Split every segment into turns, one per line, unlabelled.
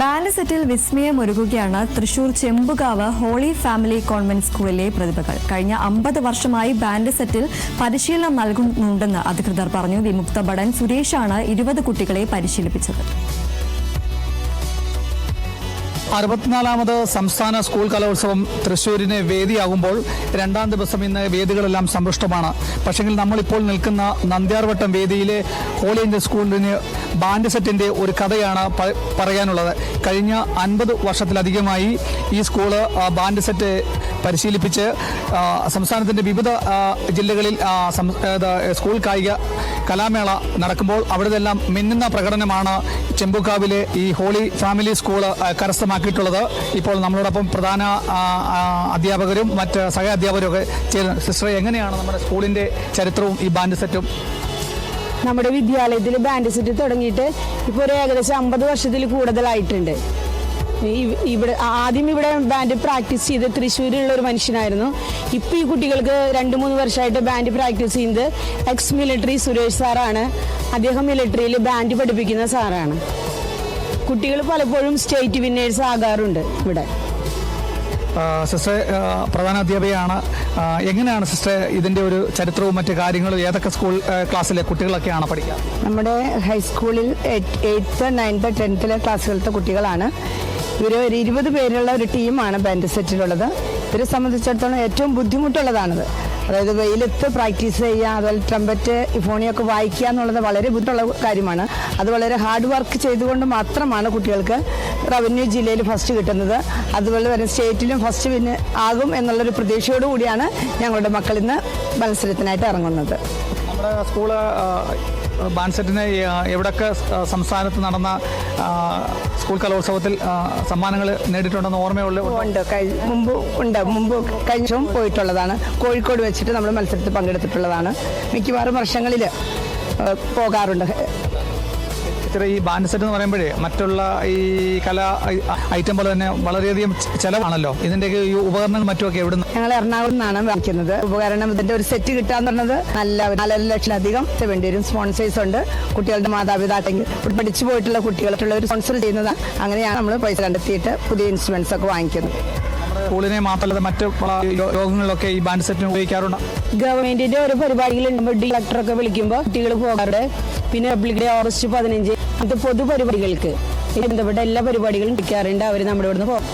Band സെറ്റിൽ വിസ്മയമൊരുക്കുകയാണ് Thrissur Chembukavu Holy Family Convent സ്കൂളിലെ പ്രതിഭകൾ. കഴിഞ്ഞ അമ്പത് വർഷമായി ബാൻഡ് സെറ്റിൽ പരിശീലനം നൽകുന്നുണ്ടെന്ന് അധികൃതർ പറഞ്ഞു. വിമുക്ത ഭടൻ സുരേഷാണ് ഇരുപത് കുട്ടികളെ പരിശീലിപ്പിച്ചത്.
അറുപത്തിനാലാമത് സംസ്ഥാന സ്കൂൾ കലോത്സവം തൃശ്ശൂരിന് വേദിയാകുമ്പോൾ രണ്ടാം ദിവസം ഇന്ന് വേദികളെല്ലാം സമ്പുഷ്ടമാണ്. പക്ഷെങ്കിൽ നമ്മളിപ്പോൾ നിൽക്കുന്ന നന്ദ്യാർവട്ടം വേദിയിലെ ഹോളി ഇന്ത്യ സ്കൂളിന് ബാൻഡ് സെറ്റിന്റെ ഒരു കഥയാണ് പറയാനുള്ളത്. കഴിഞ്ഞ അൻപത് വർഷത്തിലധികമായി ഈ സ്കൂൾ ബാൻഡ് സെറ്റ് പരിശീലിപ്പിച്ച് സംസ്ഥാനത്തിന്റെ വിവിധ ജില്ലകളിൽ സ്കൂൾ കായിക കലാമേള നടക്കുമ്പോൾ അവിടെതെല്ലാം മിന്നുന്ന പ്രകടനമാണ് ചെമ്പുക്കാവിലെ ഈ ഹോളി ഫാമിലി സ്കൂൾ കരസ്ഥമാക്കിയിട്ടുള്ളത്. ഇപ്പോൾ നമ്മളോടൊപ്പം പ്രധാന അധ്യാപകരും മറ്റ് സഹ അധ്യാപകരും ഒക്കെ ചേരുന്നു. സിസ്റ്റർ എങ്ങനെയാണ് നമ്മുടെ സ്കൂളിന്റെ ചരിത്രവും ഈ ബാൻഡ് സെറ്റും?
നമ്മുടെ വിദ്യാലയത്തിൽ ബാൻഡ് സെറ്റ് തുടങ്ങിയിട്ട് ഇപ്പോൾ ഒരു ഏകദേശം അമ്പത് വർഷത്തിൽ കൂടുതലായിട്ടുണ്ട്. ഇവിടെ ആദ്യം ഇവിടെ ബാൻഡ് പ്രാക്ടീസ് ചെയ്ത് തൃശ്ശൂരിലുള്ള ഒരു മനുഷ്യനായിരുന്നു. ഇപ്പം ഈ കുട്ടികൾക്ക് രണ്ട് മൂന്ന് വർഷമായിട്ട് ബാൻഡ് പ്രാക്ടീസ് ചെയ്യുന്നത് എക്സ് മിലിറ്ററി സുരേഷ് സാറാണ്. അദ്ദേഹം മിലിറ്ററിയിൽ ബാൻഡ് പഠിപ്പിക്കുന്ന സാറാണ്. കുട്ടികൾ പലപ്പോഴും സ്റ്റേറ്റ് വിന്നേഴ്സ് ആകാറുണ്ട് ഇവിടെ.
സിസ്റ്റർ പ്രധാന അധ്യാപികയാണ്. എങ്ങനെയാണ് സിസ്റ്റർ ഇതിന്റെ ഒരു ചരിത്രവും മറ്റു കാര്യങ്ങളും? ഏതൊക്കെ സ്കൂൾ ക്ലാസ്സിലെ കുട്ടികളൊക്കെയാണ് പഠിക്കുക
നമ്മുടെ ഹൈസ്കൂളിൽ എയ്ത്ത് നയൻത്ത് ടെൻത്തിലെ ക്ലാസ്സുകളിലത്തെ കുട്ടികളാണ്. ഇവർ ഒരു ഇരുപത് പേരുള്ള ഒരു ടീമാണ് ബാൻഡ് സെറ്റിലുള്ളത് ഇവരെ സംബന്ധിച്ചിടത്തോളം ഏറ്റവും ബുദ്ധിമുട്ടുള്ളതാണത്. അതായത് വെയിലത്ത് പ്രാക്ടീസ് ചെയ്യുക അതുപോലെ ട്രംപറ്റ് ഇഫോണിയൊക്കെ വായിക്കുക എന്നുള്ളത് വളരെ ബുദ്ധിമുട്ടുള്ള കാര്യമാണ്. അത് വളരെ ഹാർഡ് വർക്ക് ചെയ്തുകൊണ്ട് മാത്രമാണ് കുട്ടികൾക്ക് റവന്യൂ ജില്ലയിൽ ഫസ്റ്റ് കിട്ടുന്നത്. അതുപോലെ തന്നെ സ്റ്റേറ്റിലും ഫസ്റ്റ് പിന്നെ ആകും എന്നുള്ളൊരു പ്രതീക്ഷയോടുകൂടിയാണ് ഞങ്ങളുടെ മക്കൾ ഇന്ന് മത്സരത്തിനായിട്ട് ഇറങ്ങുന്നത്.
നമ്മുടെ സ്കൂൾ ബാൻസെറ്റിന് എവിടൊക്കെ സംസ്ഥാനത്ത് നടന്ന സ്കൂൾ കലോത്സവത്തിൽ സമ്മാനങ്ങൾ നേടിയിട്ടുണ്ടെന്ന് ഓർമ്മയുള്ള
ഉണ്ട്. മുമ്പ് ഉണ്ട്. മുമ്പ് കഴിഞ്ഞ പോയിട്ടുള്ളതാണ്. കോഴിക്കോട് വെച്ചിട്ട് നമ്മൾ മത്സരത്തിൽ പങ്കെടുത്തിട്ടുള്ളതാണ്. മിക്കവാറും വർഷങ്ങളിൽ പോകാറുണ്ട്.
ഇത്ര ഈ ബാൻഡ് സെറ്റ് എന്ന് പറയുമ്പോഴേ മറ്റുള്ള ഈ കല ഐറ്റം പോലെ തന്നെ വളരെയധികം ചെലവാണല്ലോ. ഇതിന്റെയൊക്കെ ഈ ഉപകരണങ്ങൾ മറ്റുമൊക്കെ എവിടുന്ന്?
ഞങ്ങൾ എറണാകുളം നിന്നാണ് വാങ്ങിക്കുന്നത്. ഉപകരണം ഇതിന്റെ ഒരു സെറ്റ് കിട്ടാന്ന് പറഞ്ഞത് നല്ല നാലര ലക്ഷത്തിലധികം വേണ്ടി വരും. സ്പോൺസേഴ്സ് ഉണ്ട്. കുട്ടികളുടെ മാതാപിതാക്കൾ പഠിച്ചു പോയിട്ടുള്ള കുട്ടികളുള്ള ഒരു സ്പോൺസർ ചെയ്യുന്നതാണ് അങ്ങനെയാണ് നമ്മൾ പൈസ കണ്ടെത്തിയിട്ട് പുതിയ ഇൻസ്ട്രുമെന്റ്സ് ഒക്കെ വാങ്ങിക്കുന്നത്.
സ്കൂളിനെ മാത്രമല്ല മറ്റ് യോഗങ്ങളിലൊക്കെ ഈ ബാൻഡ് സെറ്റിന് ഉപയോഗിക്കാറുണ്ട്.
ഗവൺമെന്റിന്റെ ഓരോ പരിപാടികളുണ്ടാകുമ്പോൾ ഒക്കെ വിളിക്കുമ്പോൾ കുട്ടികൾ പോകാറുണ്ട്. പിന്നെ പബ്ലിക് ഡേ ഓഗസ്റ്റ് പതിനഞ്ച് അത് പൊതുപരിപാടികൾക്ക് ബന്ധപ്പെട്ട എല്ലാ പരിപാടികളും വിളിക്കാറുണ്ട് അവർ നമ്മുടെ ഇവിടുന്ന് പോകും.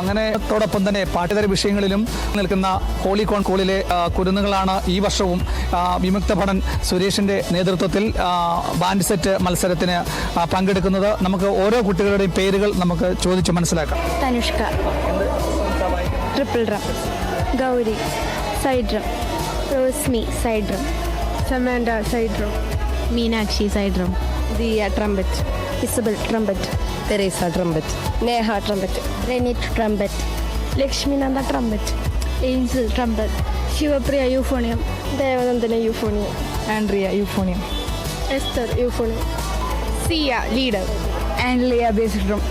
അങ്ങനെ തോടൊപ്പം തന്നെ പാഠ്യതര വിഷയങ്ങളിലും നിൽക്കുന്ന ഹോളികോൺ കോളിലെ കുരുന്നുകളാണ് ഈ വർഷവും വിമുക്ത ഭടൻ സുരേഷിന്റെ നേതൃത്വത്തിൽ ബാൻഡ് സെറ്റ് മത്സരത്തിന് പങ്കെടുക്കുന്നത്. നമുക്ക് ഓരോ കുട്ടികളുടെയും പേരുകൾ നമുക്ക് ചോദിച്ച് മനസ്സിലാക്കാം.
Tanushka. Triple drum Gauri side drum Rosmi side drum Samantha side drum Meenakshi side drum Diya trumpet Isabel trumpet
Theresa trumpet
Neha trumpet Renit trumpet Lakshminanda trumpet Angel trumpet Shivapriya euphonium Devanandana euphonium
Andrea euphonium
Esther euphonium Siya leader
Andrea bass drum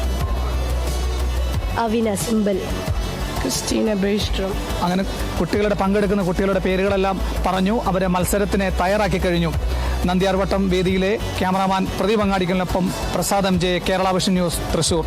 Avina cymbal
Christina bass drum.
അങ്ങനെ കുട്ടികളുടെ പങ്കെടുക്കുന്ന കുട്ടികളുടെ പേരുകളെല്ലാം പറഞ്ഞു അവരെ മത്സരത്തിന് തയ്യാറാക്കി കഴിഞ്ഞു. നന്ദിയാർവട്ടം വേദിയിലെ cameraman Pradeep അങ്ങാടിക്കലിനൊപ്പം Prasad J Kerala Vision News Thrissur.